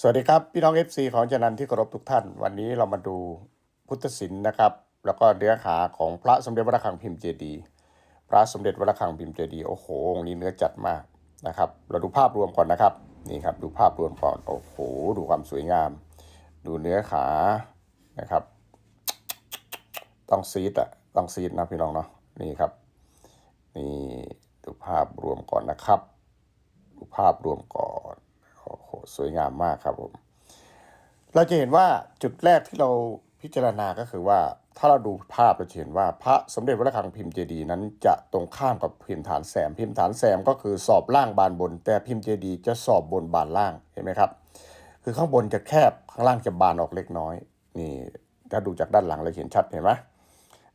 สวัสดีครับ พี่น้อง FC ของจนันที่เคารพทุกท่าน วันนี้เรามาดูพุทธศิลป์นะครับ แล้วก็เนื้อหาของพระสมเด็จวระฆังพิมพ์เจดีพระสมเด็จวระฆังพิมพ์เจดีโอ้โหองค์นี้เนื้อจัดมากนะครับ เราดูภาพรวมก่อนนะครับนี่ครับดูภาพรวมก่อนโอ้โหดูความสวยงาม ดูเนื้อขานะครับ ต้องซีดอะต้องซีดนะพี่น้องเนาะนี่ครับนี่ดูภาพรวมก่อนนะครับ ดูภาพรวมก่อน สวยงามมากครับผม เราจะเห็นว่าจุดแรกที่เราพิจารณาก็คือว่าถ้าเราดูภาพเราจะเห็นว่าพระสมเด็จพระระฆังพิมพ์เจดีย์นั้นจะตรงข้ามกับพิมพ์ฐานแสมพิมพ์ฐานแสมก็คือสอบล่างบานบน แต่พิมพ์เจดีย์จะสอบบนบานล่างเห็นไหมครับ คือข้างบนจะแคบข้างล่างจะบานออกเล็กน้อย นี่ถ้าดูจากด้านหลังเราเห็นชัดเห็นไหม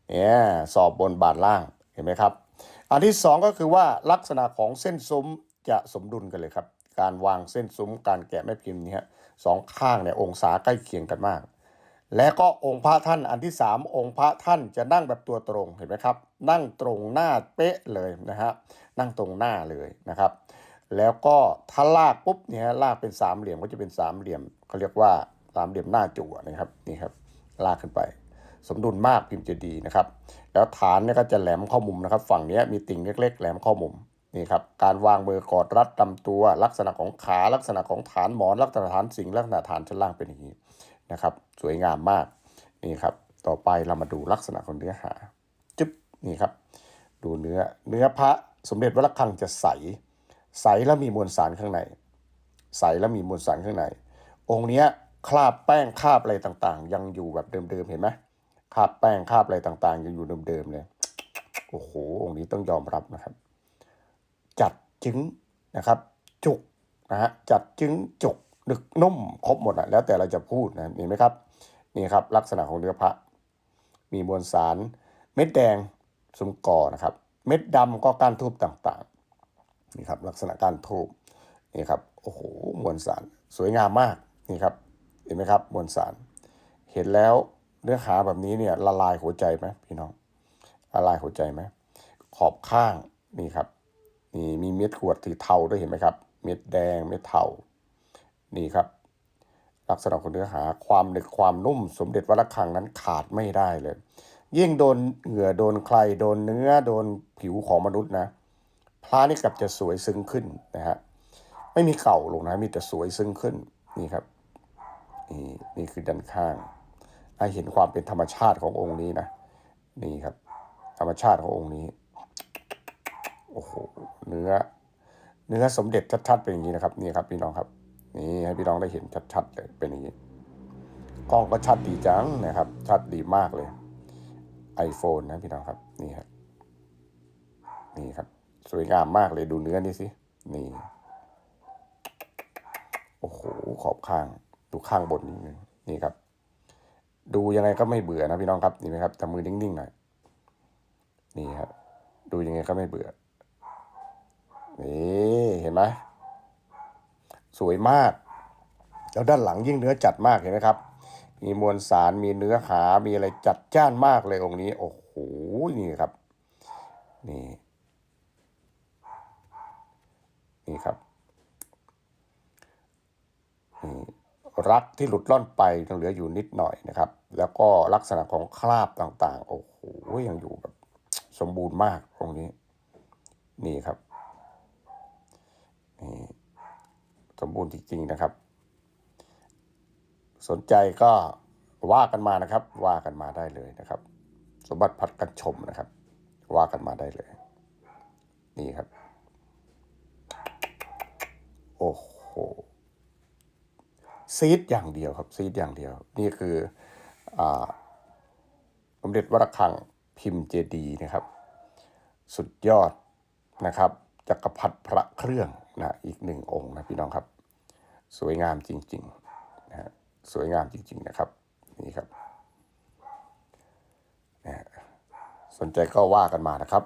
เนี่ยสอบบนบานล่างเห็นไหมครับ อันที่สองก็คือว่าลักษณะของเส้นซุ้มจะสมดุลกันเลยครับ การวางเส้นซุ้มการแกะแม่พิมพ์นี้ฮะสองข้างเนี่ยองศาใกล้เคียงกันมาก และก็องค์พระท่านอันที่สามองค์พระท่านจะนั่งแบบตัวตรงเห็นไหมครับ นั่งตรงหน้าเป๊ะเลยนะฮะนั่งตรงหน้าเลยนะครับ แล้วก็ถ้าลากปุ๊บเนี่ยลากเป็นสามเหลี่ยมก็จะเป็นสามเหลี่ยมเขาเรียกว่าสามเหลี่ยมหน้าจั่วนะครับนี่ครับลากขึ้นไป สมดุลมากพิมพ์จะดีนะครับ แล้วฐานเนี่ยก็จะแหลมข้ามุมนะครับ ฝั่งนี้มีติ่งเล็ก ๆ แหลมข้ามุม นี่ครับการวางมือกอดรัดลำตัวลักษณะของขาลักษณะของฐานหมอนลักษณะฐานสิงลักษณะฐานชั้นล่างเป็นอย่างนี้นะครับ สวยงามมากนี่ครับ ต่อไปเรามาดูลักษณะของเนื้อหาจึ๊บนี่ครับ ดูเนื้อเนื้อพระสมเด็จวัดระฆังจะใส ใสแล้วมีมวลสารข้างใน ใสแล้วมีมวลสารข้างใน องค์เนี้ยคราบแป้งคราบอะไรต่างๆ ยังอยู่แบบเดิมๆเห็นไหมคราบแป้งคราบอะไรต่างๆ ยังอยู่เดิมๆเลยโอ้โหองค์นี้ต้องยอมรับนะครับ จัดจึงนะครับจุกนะฮะจัดจึงจุกนึกนุ่มครบหมดอะแล้วแต่เราจะพูดนะเห็นไหมครับนี่ครับลักษณะของเนื้อพระมีมวลสารเม็ดแดงสุมกอนะครับ เม็ดดำก็ก้านทูบต่างๆนี่ครับลักษณะก้านทูบนี่ครับโอ้โหมวลสารสวยงามมากนี่ครับเห็นไหมครับมวลสาร เห็นแล้วเนื้อหาแบบนี้เนี่ยละลายหัวใจไหมพี่น้องละลายหัวใจไหมขอบข้างนี่ครับ นี่มีเม็ดขวดสีเทาด้วยเห็นไหมครับ เม็ดแดงเม็ดเทานี่ครับ ลักษณะของเนื้อหาความหนึบความนุ่ม สมเด็จวัดระฆังนั้นขาดไม่ได้เลย ยิ่งโดนเหงื่อโดนใครโดนเนื้อโดนผิวของมนุษย์นะพระนี่กลับจะสวยซึ้งขึ้นนะฮะไม่มีเก่าลงนะมีแต่สวยซึ้งขึ้นนี่ครับนี่นี่คือด้านข้างให้เห็นความเป็นธรรมชาติขององค์นี้นะนี่ครับ ธรรมชาติขององค์นี้ อ้โหเนื้อ เนื้อสมเด็จชัดๆเป็นอย่างนี้นะครับนี่ครับพี่น้องครับ นี่ให้พี่น้องได้เห็นชัดๆเลยเป็นอย่างนี้กล้องก็ชัดดีจังนะครับ ชัดดีมากเลย iPhone นะพี่น้องครับ นี่ครับนี่ครับ สวยงามมากเลยดูเนื้อนี่สินี่โอ้โหขอบข้าง ดูข้างบนนิดนึงนี่ครับ ดูยังไงก็ไม่เบื่อนะพี่น้องครับนี่ไหมครับทำมือนิ่งๆหน่อยนี่ครับดูยังไงก็ไม่เบื่อ นี่เห็นไหมสวยมาก แล้วด้านหลังยิ่งเนื้อจัดมากเห็นไหมครับ มีมวลสารมีเนื้อหา มีอะไรจัดจ้านมากเลยองค์นี้ โอ้โห นี่ครับ นี่ นี่ครับนี่รักที่หลุดล่อนไปยังเหลืออยู่นิดหน่อยนะครับ แล้วก็ลักษณะของคราบต่างๆ โอ้โหยังอยู่แบบสมบูรณ์มากองนี้ นี่ครับ นี่ สมบูรณ์จริง ๆนะครับ สนใจก็ว่ากันมานะครับ ว่ากันมาได้เลยนะครับ สมบัติพัดกันชมนะครับ ว่ากันมาได้เลย นี่ครับ โอ้โหซีดอย่างเดียวครับซีดอย่างเดียว นี่คืออาสมเด็จวระฆังพิมพ์เจดีนะครับ สุดยอดนะครับจักรพรรดิพระเครื่อง นะอีกหนึ่งองค์นะพี่น้องครับ สวยงามจริงๆนะฮะสวยงามจริง ๆนะครับนี่ครับนะฮะสนใจก็ว่ากันมานะครับ